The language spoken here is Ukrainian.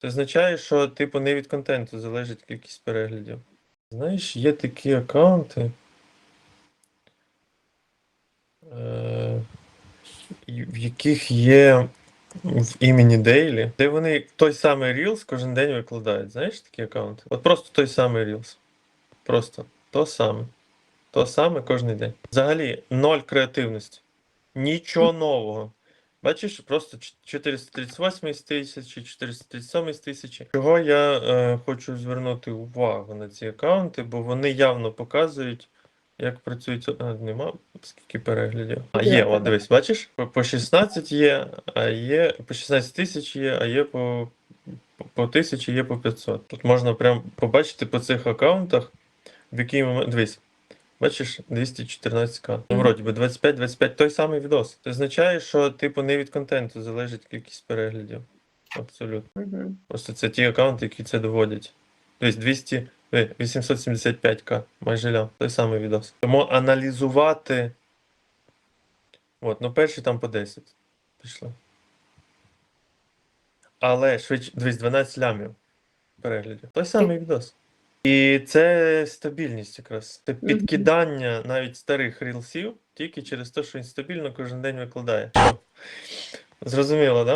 Це означає, що, типу, не від контенту залежить кількість переглядів. Знаєш, є такі аккаунти, е, в яких є в імені Дейлі, де вони той самий Reels кожен день викладають. Знаєш такі аккаунти? От просто той самий Reels. Просто то саме. То саме кожен день. Взагалі, ноль креативності. Нічого нового. Бачиш, просто 438 з тисячі, 437 з тисячі. Чого я е, хочу звернути увагу на ці аккаунти, бо вони явно показують, як працюють. А, нема скільки переглядів. А є, от дивись, бачиш? По, по 16 є, а є по 16 тисяч є, а є по, по, по 1000, є по 500. Тут можна прям побачити по цих аккаунтах, в який момент. Дивись. Бачиш, 214к. Ну, вроді би 25-25 той самий відос. Це означає, що, типу, не від контенту залежить кількість переглядів. Абсолютно. Просто це ті аккаунти, які це доводять. Тобто 200, е, 875к, майже ля, той самий відос. Тому аналізувати. От, ну перший там по 10. Пішло. Але швидше, дивись, 12 лямів переглядів. Той самий відос. І це стабільність якраз. Це підкидання навіть старих рілсів тільки через те, що він стабільно кожен день викладає. Зрозуміло, так? Да?